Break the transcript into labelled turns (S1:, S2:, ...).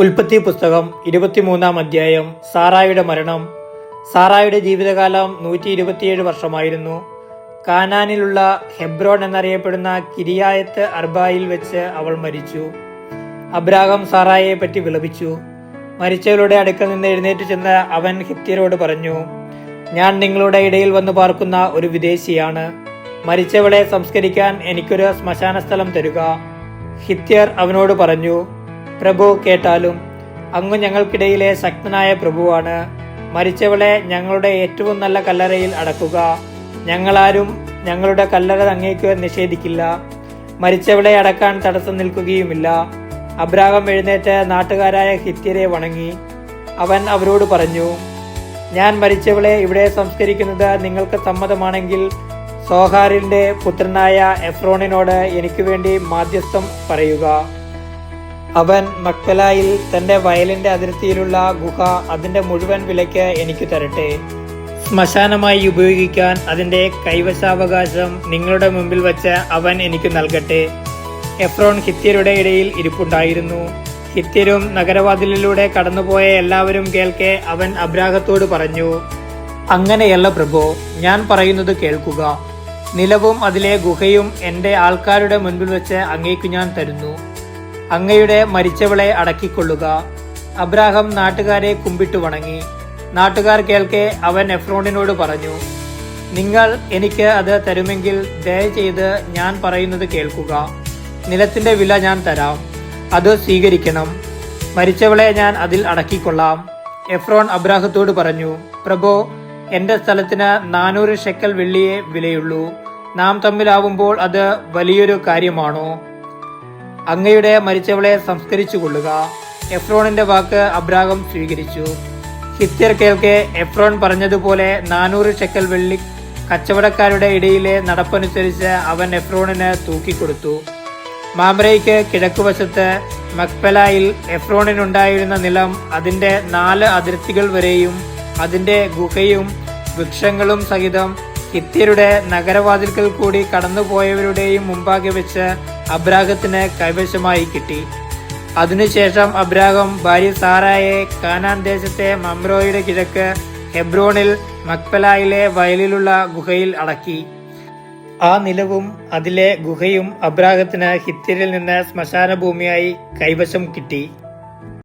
S1: ഉൽപ്പത്തി പുസ്തകം ഇരുപത്തിമൂന്നാം അധ്യായം സാറായുടെ മരണം. സാറായുടെ ജീവിതകാലം നൂറ്റി ഇരുപത്തിയേഴ് വർഷമായിരുന്നു. കാനാനിലുള്ള ഹെബ്രോൺ എന്നറിയപ്പെടുന്ന കിരിയായത്ത് അർബായിൽ വെച്ച് അവൾ മരിച്ചു. അബ്രാഹം സാറായെ പറ്റി വിളപിച്ചു. മരിച്ചവരുടെ അടുക്കൽ നിന്ന് എഴുന്നേറ്റ് ചെന്ന് അവൻ ഹിത്യരോട് പറഞ്ഞു ഞാൻ നിങ്ങളുടെ ഇടയിൽ വന്ന് പാർക്കുന്ന ഒരു വിദേശിയാണ്. മരിച്ചവളെ സംസ്കരിക്കാൻ എനിക്കൊരു ശ്മശാന സ്ഥലം തരുക. ഹിത്യർ അവനോട് പറഞ്ഞു പ്രഭു കേട്ടാലും അങ്ങ് ഞങ്ങൾക്കിടയിലെ ശക്തനായ പ്രഭുവാണ്. മരിച്ചവളെ ഞങ്ങളുടെ ഏറ്റവും നല്ല കല്ലറയിൽ അടക്കുക. ഞങ്ങളാരും ഞങ്ങളുടെ കല്ലറ അങ്ങേക്ക് നിഷേധിക്കില്ല. മരിച്ചവളെ അടക്കാൻ തടസ്സം നിൽക്കുകയുമില്ല. അബ്രാഹം എഴുന്നേറ്റ് നാട്ടുകാരായ ഹിത്യരെ വണങ്ങി. അവൻ അവരോട് പറഞ്ഞു ഞാൻ മരിച്ചവളെ ഇവിടെ സംസ്കരിക്കുന്നത് നിങ്ങൾക്ക് സമ്മതമാണെങ്കിൽ സോഹാറിന്റെ പുത്രനായ എഫ്രോണിനോട് എനിക്ക് വേണ്ടി മാധ്യസ്ഥം പറയുക. അവൻ മക്കലായിൽ തന്റെ വയലിന്റെ അതിർത്തിയിലുള്ള ഗുഹ അതിന്റെ മുഴുവൻ വിലയ്ക്ക് എനിക്ക് തരട്ടെ. ശ്മശാനമായി ഉപയോഗിക്കാൻ അതിന്റെ കൈവശാവകാശം നിങ്ങളുടെ മുമ്പിൽ വച്ച് അവൻ എനിക്ക് നൽകട്ടെ. എഫ്രോൺ ഹിത്യരുടെ ഇടയിൽ ഇരിപ്പുണ്ടായിരുന്നു. ഹിത്യരും നഗരവാതിലിലൂടെ കടന്നുപോയ എല്ലാവരും കേൾക്കെ അവൻ അബ്രാഹത്തോട് പറഞ്ഞു അങ്ങനെയല്ല പ്രഭു ഞാൻ പറയുന്നത് കേൾക്കുക. നിലവും അതിലെ ഗുഹയും എന്റെ ആൾക്കാരുടെ മുൻപിൽ വെച്ച് അങ്ങേക്കു ഞാൻ തരുന്നു. അങ്ങയുടെ മരിച്ചവളെ അടക്കിക്കൊള്ളുക. അബ്രാഹം നാട്ടുകാരെ കുമ്പിട്ടു വണങ്ങി. നാട്ടുകാർ കേൾക്കെ അവൻ എഫ്രോണിനോട് പറഞ്ഞു നിങ്ങൾ എനിക്ക് അത് തരുമെങ്കിൽ ദയചെയ്ത് ഞാൻ പറയുന്നത് കേൾക്കുക. നിലത്തിന്റെ വില ഞാൻ തരാം. അത് സ്വീകരിക്കണം. മരിച്ചവളെ ഞാൻ അതിൽ അടക്കിക്കൊള്ളാം. എഫ്രോൺ അബ്രാഹത്തോട് പറഞ്ഞു പ്രഭോ എന്റെ സ്ഥലത്തിന് നാനൂറ് ഷെക്കൽ വെള്ളിയെ വിലയുള്ളൂ. നാം തമ്മിലാവുമ്പോൾ അത് വലിയൊരു കാര്യമാണോ? അങ്ങയുടെ മരിച്ചവളെ സംസ്കരിച്ചു കൊള്ളുക. എഫ്രോണിന്റെ വാക്ക് അബ്രാഹം സ്വീകരിച്ചു. ഹിത്യർ കേൾക്കെ എഫ്രോൺ പറഞ്ഞതുപോലെ നാനൂറ് ഷെക്കൽ വെള്ളി കച്ചവടക്കാരുടെ ഇടയിലെ നടപ്പനുസരിച്ച് അവൻ എഫ്രോണിന് തൂക്കിക്കൊടുത്തു. മാമ്രയ്ക്ക് കിഴക്കുവശത്ത് മക്പലായിൽ എഫ്രോണിനുണ്ടായിരുന്ന നിലം അതിന്റെ നാല് അതിർത്തികൾ വരെയും അതിന്റെ ഗുഹയും വൃക്ഷങ്ങളും സഹിതം ഹിത്യരുടെ നഗരവാതിൽക്കൽ കൂടി കടന്നുപോയവരുടെയും മുമ്പാകെ വെച്ച് അബ്രാഹത്തിന് കൈവശമായി കിട്ടി. അതിനുശേഷം അബ്രാഹം ഭാര്യ സാറായെ കാനാൻ ദേശത്തെ മമ്രോയുടെ കിഴക്ക് ഹെബ്രോണിൽ മക്പലായിലെ വയലിലുള്ള ഗുഹയിൽ അടക്കി. ആ നിലവും അതിലെ ഗുഹയും അബ്രാഹത്തിന് ഹിത്യരിൽ നിന്ന് ശ്മശാന ഭൂമിയായി കൈവശം കിട്ടി.